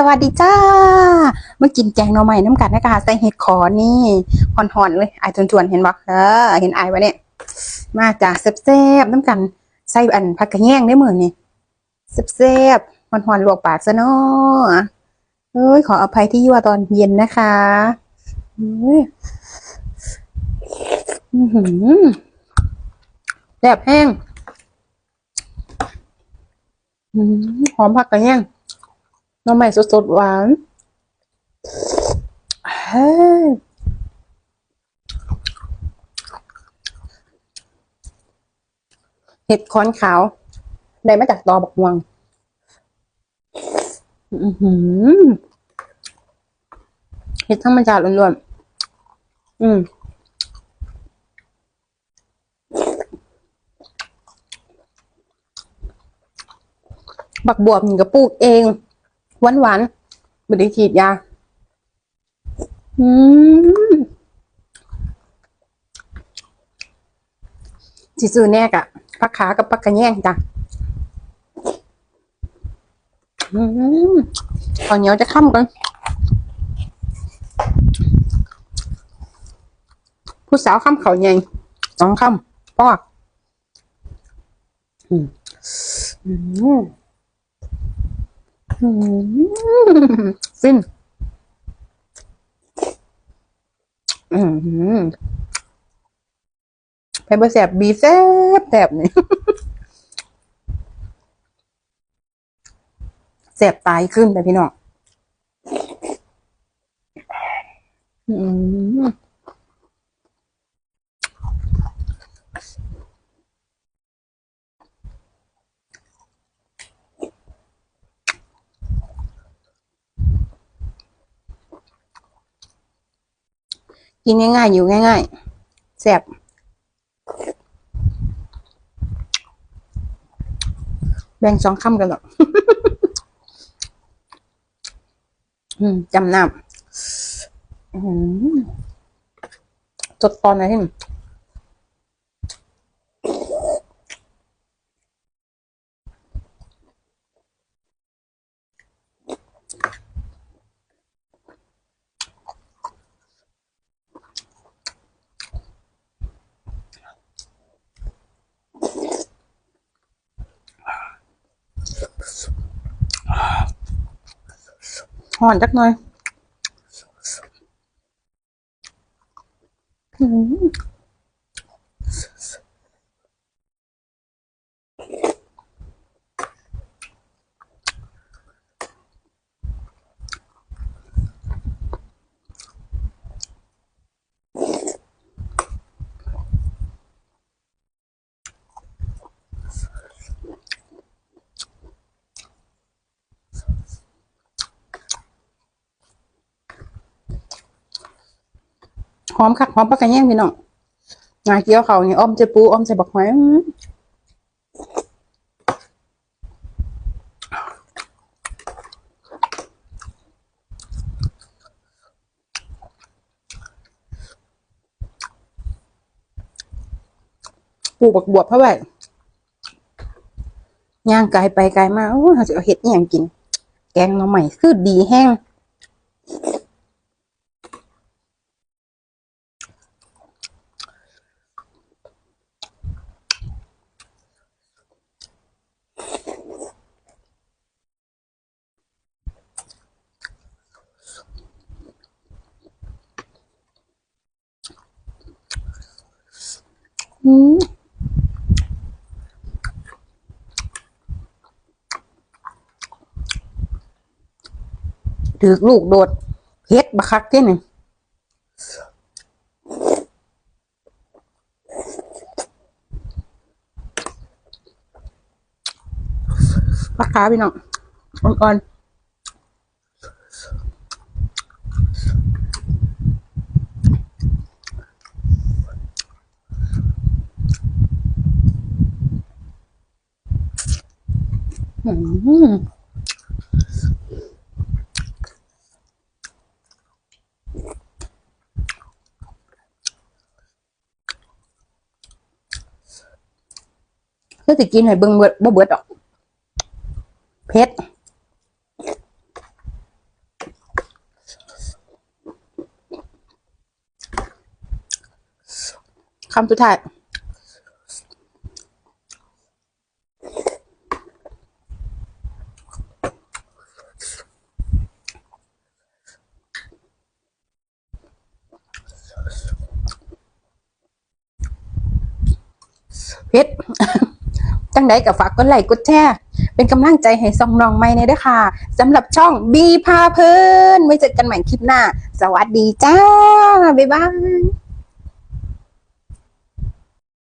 สวัสดีจ้าเมากินแกงหน่อไม้น้ำกันนะคะใส่เห็ดขอนี่หอนๆเลยไอายจวนๆเห็นบอกเออเห็นไอายปะเนี่ยมาจ้าแซ่บๆน้ำกันใส่อันผักกระแยงได้มือนี่แซ่บๆหอนๆลวกปากซะเนาะเฮ้ยขออภัยที่ยั่วตอนเย็นนะคะแซ่บแห้งหอหอมผักกระแยง น้ำใหม่สดๆหวานเฮ้ยเห็ดค้อนขาวได้มาจากตอบักม่วง อือหือเห็ดธรรมชาติล้วนๆ อืมบักบวบนี่ก็ปลูกเอง หวานหวานไม่ได้ฉีดยา อืมสิซื้อแน่กะผักขากับผักกระแยงจ้ะอืมตอนเหนียวจะค่ำกัน ผู้สาวค่ำเขาใหญ่สองค่ำปอกอืมอืม อืมฟินอืมไปบะแสบบีแซบแสบนี่แสบตายขึ้นแต่พี่น้องอืม กินง่ายๆ อยู่ง่ายๆแสบแบ่งสองคำกันหรอกจำน้ำจดตอนไหนที่ หอนจักหน่อย หอมคักหอมปลากระแยงพี่น้องงาเกี่ยวเขานี่อ้อมเจปูอ้อมใส่บักหอยปูบักบวบเพราะว่าย่างไกลไปไกลมาโอ้เราจะเอาเห็ดอหย่างกิน แกงหน่อใหม่คือดีแห้ง ถือลูกโดดเฮ็ดบักคักที่หนึ่งปลาขาพี่น้องอ่อนๆอืม ก็สิกินให้เบิ่งเบิดบ่เบิดดอกเผ็ดคำสุดท้ายเผ็ด จังใดกับฝากกดไลค์กดแชร์เป็นกำลังใจให้ซองน้องใหม่ในเด้อค่ะสำหรับช่องบีพาเพลินไว้เจอกันใหม่คลิปหน้า สวัสดีจ้า บ๊ายบาย